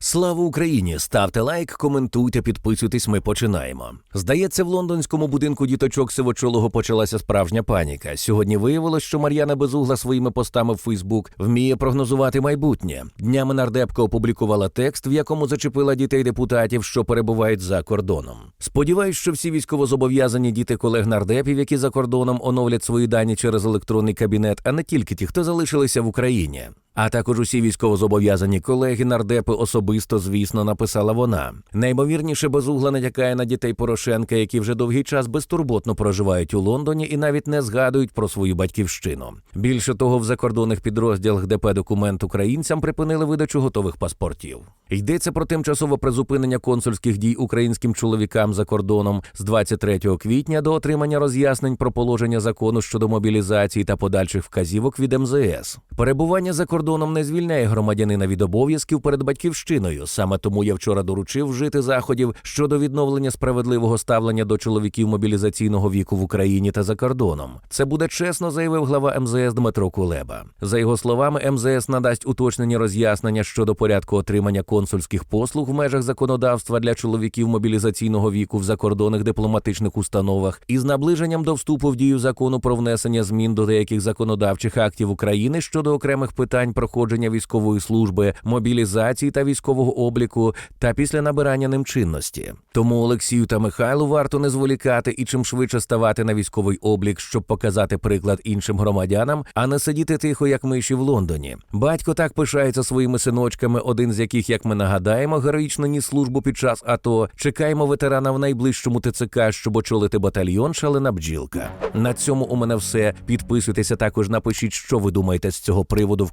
Слава Україні! Ставте лайк, коментуйте, підписуйтесь. Ми починаємо. Здається, в лондонському будинку діточок сивочолого почалася справжня паніка. Сьогодні виявилось, що Мар'яна Безугла своїми постами в Фейсбук вміє прогнозувати майбутнє. Днями нардепка опублікувала текст, в якому зачепила дітей депутатів, що перебувають за кордоном. Сподіваюсь, що всі військовозобов'язані діти колег нардепів, які за кордоном оновлять свої дані через електронний кабінет, а не тільки ті, хто залишилися в Україні. А також усі військовозобов'язані колеги нардепи особисто, звісно, написала вона. Найімовірніше безугла натякає на дітей Порошенка, які вже довгий час безтурботно проживають у Лондоні і навіть не згадують про свою батьківщину. Більше того, в закордонних підрозділах ДП документ українцям припинили видачу готових паспортів. Йдеться про тимчасове призупинення консульських дій українським чоловікам за кордоном з 23 квітня до отримання роз'яснень про положення закону щодо мобілізації та подальших вказівок від МЗС. Перебування за кордоном не звільняє громадянина від обов'язків перед батьківщиною. Саме тому я вчора доручив вжити заходів щодо відновлення справедливого ставлення до чоловіків мобілізаційного віку в Україні та за кордоном. Це буде чесно, заявив глава МЗС Дмитро Кулеба. За його словами, МЗС надасть уточнені роз'яснення щодо порядку отримання консульських послуг в межах законодавства для чоловіків мобілізаційного віку в закордонних дипломатичних установах із наближенням до вступу в дію закону про внесення змін до деяких законодавчих актів України щодо окремих питань проходження військової служби, мобілізації та військового обліку та після набирання ним чинності. Тому Олексію та Михайлу варто не зволікати і чим швидше ставати на військовий облік, щоб показати приклад іншим громадянам, а не сидіти тихо, як миші в Лондоні. Батько так пишається своїми синочками, один з яких, як ми нагадаємо, героїчно ніс службу під час АТО. Чекаємо ветерана в найближчому ТЦК, щоб очолити батальйон Шалена бджілка. На цьому у мене все. Підписуйтеся також, напишіть, що ви думаєте з цього приводу в